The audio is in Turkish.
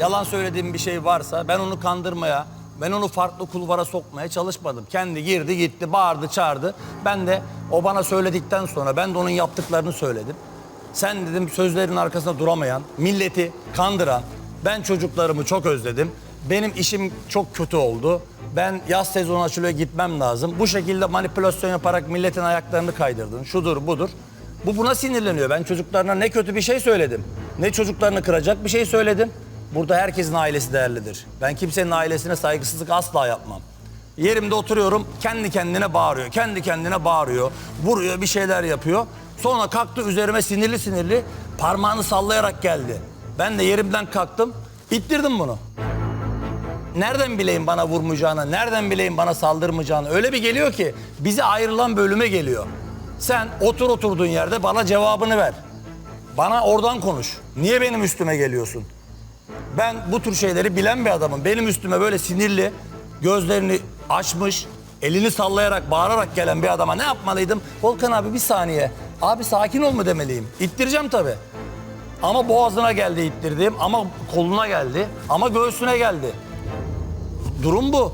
Yalan söylediğim bir şey varsa ben onu kandırmaya, ben onu farklı kulvara sokmaya çalışmadım. Kendi girdi gitti, bağırdı, çağırdı. Ben de o bana söyledikten sonra ben de onun yaptıklarını söyledim. Sen dedim sözlerin arkasında duramayan, milleti kandıran, ben çocuklarımı çok özledim. Benim işim çok kötü oldu. Ben yaz sezonu açılıyor gitmem lazım. Bu şekilde manipülasyon yaparak milletin ayaklarını kaydırdın. Şudur budur. Bu buna sinirleniyor. Ben çocuklarına ne kötü bir şey söyledim. Ne çocuklarını kıracak bir şey söyledim. Burada herkesin ailesi değerlidir. Ben kimsenin ailesine saygısızlık asla yapmam. Yerimde oturuyorum kendi kendine bağırıyor. Kendi kendine bağırıyor. Vuruyor bir şeyler yapıyor. Sonra kalktı üzerime sinirli sinirli parmağını sallayarak geldi. Ben de yerimden kalktım. ittirdim bunu. Nereden bileyim bana vurmayacağını, nereden bileyim bana saldırmayacağını. Öyle bir geliyor ki bize ayrılan bölüme geliyor. Sen otur oturduğun yerde bana cevabını ver. Bana oradan konuş. Niye benim üstüme geliyorsun? Ben bu tür şeyleri bilen bir adamım. Benim üstüme böyle sinirli, gözlerini açmış, elini sallayarak, bağırarak gelen bir adama ne yapmalıydım? Volkan abi bir saniye. Abi sakin ol mu demeliyim? İttireceğim tabii. Ama boğazına geldi ittirdiğim, ama koluna geldi, ama göğsüne geldi. Durum bu.